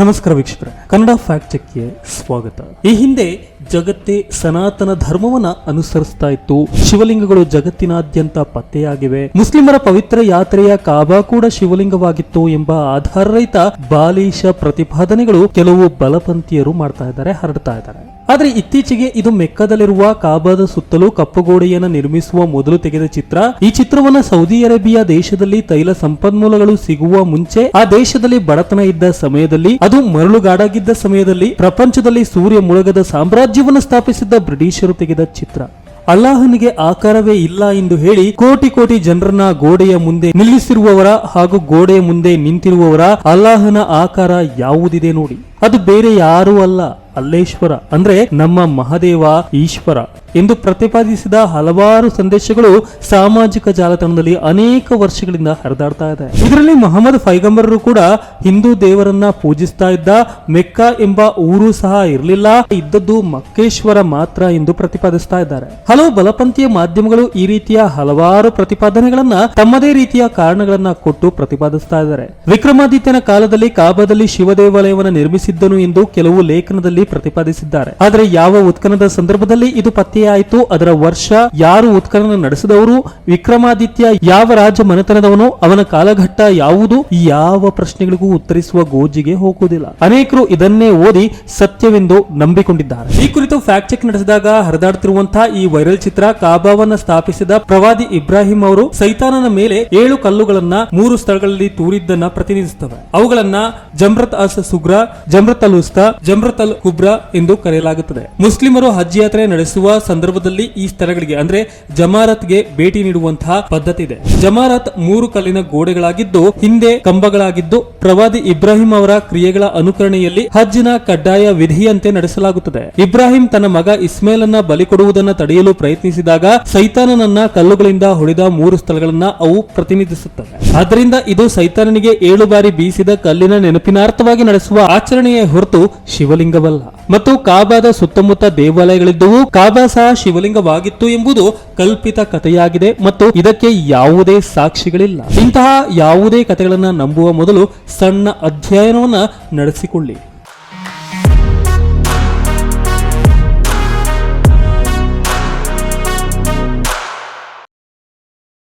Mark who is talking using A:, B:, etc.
A: ನಮಸ್ಕಾರ ವೀಕ್ಷಕರೇ, ಕನ್ನಡ ಫ್ಯಾಕ್ಟ್ ಚೆಕ್ಗೆ ಸ್ವಾಗತ. ಈ ಹಿಂದೆ ಜಗತ್ತೇ ಸನಾತನ ಧರ್ಮವನ್ನ ಅನುಸರಿಸ್ತಾ ಇತ್ತು. ಶಿವಲಿಂಗಗಳು ಜಗತ್ತಿನಾದ್ಯಂತ ಪತ್ತೆಯಾಗಿವೆ. ಮುಸ್ಲಿಮರ ಪವಿತ್ರ ಯಾತ್ರೆಯ ಕಾಬಾ ಕೂಡ ಶಿವಲಿಂಗವಾಗಿತ್ತು ಎಂಬ ಆಧಾರರಹಿತ ಬಾಲಿಶ ಪ್ರತಿಪಾದನೆಗಳು ಕೆಲವು ಬಲಪಂಥೀಯರು ಮಾಡ್ತಾ ಇದ್ದಾರೆ, ಹರಡ್ತಾ ಇದ್ದಾರೆ. ಆದ್ರೆ ಇತ್ತೀಚೆಗೆ ಇದು ಮೆಕ್ಕದಲ್ಲಿರುವ ಕಾಬಾದ ಸುತ್ತಲೂ ಕಪ್ಪು ಗೋಡೆಯನ್ನು ನಿರ್ಮಿಸುವ ಮೊದಲು ತೆಗೆದ ಚಿತ್ರ. ಈ ಚಿತ್ರವನ್ನು ಸೌದಿ ಅರೇಬಿಯಾ ದೇಶದಲ್ಲಿ ತೈಲ ಸಂಪನ್ಮೂಲಗಳು ಸಿಗುವ ಮುಂಚೆ, ಆ ದೇಶದಲ್ಲಿ ಬಡತನ ಇದ್ದ ಸಮಯದಲ್ಲಿ, ಅದು ಮರಳುಗಾಡಾಗಿದ್ದ ಸಮಯದಲ್ಲಿ, ಪ್ರಪಂಚದಲ್ಲಿ ಸೂರ್ಯ ಮುಳುಗದ ಸಾಮ್ರಾಜ್ಯವನ್ನು ಸ್ಥಾಪಿಸಿದ್ದ ಬ್ರಿಟಿಷರು ತೆಗೆದ ಚಿತ್ರ. ಅಲ್ಲಾಹನಿಗೆ ಆಕಾರವೇ ಇಲ್ಲ ಎಂದು ಹೇಳಿ ಕೋಟಿ ಕೋಟಿ ಜನರನ್ನ ಗೋಡೆಯ ಮುಂದೆ ನಿಲ್ಲಿಸಿರುವವರ ಹಾಗೂ ಗೋಡೆಯ ಮುಂದೆ ನಿಂತಿರುವವರ ಅಲ್ಲಾಹನ ಆಕಾರ ಯಾವುದಿದೆ ನೋಡಿ. ಅದು ಬೇರೆ ಯಾರೂ ಅಲ್ಲ. ಅಲ್ಲೇಶ್ವರ, ಅಂದ್ರೆ ನಮ್ಮ ಮಹಾದೇವ ಈಶ್ವರ ಎಂದು ಪ್ರತಿಪಾದಿಸಿದ ಹಲವಾರು ಸಂದೇಶಗಳು ಸಾಮಾಜಿಕ ಜಾಲತಾಣದಲ್ಲಿ ಅನೇಕ ವರ್ಷಗಳಿಂದ ಹರಿದಾಡ್ತಾ ಇದೆ. ಇದರಲ್ಲಿ ಮೊಹಮ್ಮದ್ ಫೈಗಂಬರರು ಕೂಡ ಹಿಂದೂ ದೇವರನ್ನ ಪೂಜಿಸ್ತಾ ಇದ್ದ ಮೆಕ್ಕ ಎಂಬ ಊರು ಸಹ ಇರಲಿಲ್ಲ. ಇದ್ದದ್ದು ಮಕ್ಕೇಶ್ವರ ಮಾತ್ರ ಎಂದು ಪ್ರತಿಪಾದಿಸ್ತಾ ಇದ್ದಾರೆ. ಹಲವು ಬಲಪಂಥೀಯ ಮಾಧ್ಯಮಗಳು ಈ ರೀತಿಯ ಹಲವಾರು ಪ್ರತಿಪಾದನೆಗಳನ್ನ ತಮ್ಮದೇ ರೀತಿಯ ಕಾರಣಗಳನ್ನ ಕೊಟ್ಟು ಪ್ರತಿಪಾದಿಸ್ತಾ ಇದ್ದಾರೆ. ವಿಕ್ರಮಾದಿತ್ಯನ ಕಾಲದಲ್ಲಿ ಕಾಬಾದಲ್ಲಿ ಶಿವ ದೇವಾಲಯವನ್ನು ನಿರ್ಮಿಸಿದ್ದನು ಎಂದು ಕೆಲವು ಲೇಖನದಲ್ಲಿ ಪ್ರತಿಪಾದಿಸಿದ್ದಾರೆ. ಆದರೆ ಯಾವ ಉತ್ಖನದ ಸಂದರ್ಭದಲ್ಲಿ ಇದು ಪತ್ತೆಯಾಯಿತು? ಅದರ ವರ್ಷ ಯಾರು ಉತ್ಖನನ ನಡೆಸಿದವರು? ವಿಕ್ರಮಾದಿತ್ಯ ಯಾವ ರಾಜ ಮನೆತನದವನು? ಅವನ ಕಾಲಘಟ್ಟ ಯಾವುದು? ಯಾವ ಪ್ರಶ್ನೆಗಳಿಗೂ ಉತ್ತರಿಸುವ ಗೋಜಿಗೆ ಹೋಗುವುದಿಲ್ಲ. ಅನೇಕರು ಇದನ್ನೇ ಓದಿ ಸತ್ಯವೆಂದು ನಂಬಿಕೊಂಡಿದ್ದಾರೆ. ಈ ಕುರಿತು ಫ್ಯಾಕ್ಟ್ ಚೆಕ್ ನಡೆಸಿದಾಗ ಹರಿದಾಡುತ್ತಿರುವಂತಹ ಈ ವೈರಲ್ ಚಿತ್ರ ಕಾಬಾವನ್ನ ಸ್ಥಾಪಿಸಿದ ಪ್ರವಾದಿ ಇಬ್ರಾಹಿಂ ಅವರು ಸೈತಾನನ ಮೇಲೆ ಏಳು ಕಲ್ಲುಗಳನ್ನ ಮೂರು ಸ್ಥಳಗಳಲ್ಲಿ ತೂರಿದ್ದನ್ನ ಪ್ರತಿನಿಧಿಸುತ್ತವೆ. ಅವುಗಳನ್ನ ಜಮ್ರತ್ ಅಸ್ ಸುಗ್ರ ಜಮ್ರತ್ ಅಲ್ ಉಸ್ತಾ ಜಮ್ರತ್ ಅಲ್ ಕುಬ್ರಾ ಎಂದು ಕರೆಯಲಾಗುತ್ತದೆ. ಮುಸ್ಲಿಮರು ಹಜ್ ಯಾತ್ರೆ ನಡೆಸುವ ಸಂದರ್ಭದಲ್ಲಿ ಈ ಸ್ಥಳಗಳಿಗೆ, ಅಂದ್ರೆ ಜಮಾರತ್ಗೆ ಭೇಟಿ ನೀಡುವಂತಹ ಪದ್ಧತಿ ಇದೆ. ಜಮಾರತ್ ಮೂರು ಕಲ್ಲಿನ ಗೋಡೆಗಳಾಗಿದ್ದು, ಹಿಂದೆ ಕಂಬಗಳಾಗಿದ್ದು, ಪ್ರವಾದಿ ಇಬ್ರಾಹಿಂ ಅವರ ಕ್ರಿಯೆಗಳ ಅನುಕರಣೆಯಲ್ಲಿ ಹಜ್ಜಿನ ಕಡ್ಡಾಯ ವಿಧಿಯಂತೆ ನಡೆಸಲಾಗುತ್ತದೆ. ಇಬ್ರಾಹಿಂ ತನ್ನ ಮಗ ಇಸ್ಮೇಲನ್ನ ಬಲಿ ಕೊಡುವುದನ್ನು ತಡೆಯಲು ಪ್ರಯತ್ನಿಸಿದಾಗ ಸೈತಾನನನ್ನ ಕಲ್ಲುಗಳಿಂದ ಹೊಡೆದ ಮೂರು ಸ್ಥಳಗಳನ್ನ ಅವು ಪ್ರತಿನಿಧಿಸುತ್ತವೆ. ಆದ್ದರಿಂದ ಇದು ಸೈತಾನನಿಗೆ ಏಳು ಬಾರಿ ಬೀಸಿದ ಕಲ್ಲಿನ ನೆನಪಿನಾರ್ಥವಾಗಿ ನಡೆಸುವ ಆಚರಣೆಯೇ ಹೊರತು ಶಿವಲಿಂಗವಲ್ಲ. ಮತ್ತು ಕಾಬಾದ ಸುತ್ತಮುತ್ತ ದೇವಾಲಯಗಳಿದ್ದವು. ಕಾಬಾ ಸಹ ಶಿವಲಿಂಗವಾಗಿತ್ತು ಎಂಬುದು ಕಲ್ಪಿತ ಕಥೆಯಾಗಿದೆ ಮತ್ತು ಇದಕ್ಕೆ ಯಾವುದೇ ಸಾಕ್ಷಿಗಳಿಲ್ಲ. ಇಂತಹ ಯಾವುದೇ ಕಥೆಗಳನ್ನ ನಂಬುವ ಮೊದಲು ಸಣ್ಣ ಅಧ್ಯಯನವನ್ನ ನಡೆಸಿಕೊಳ್ಳಿ.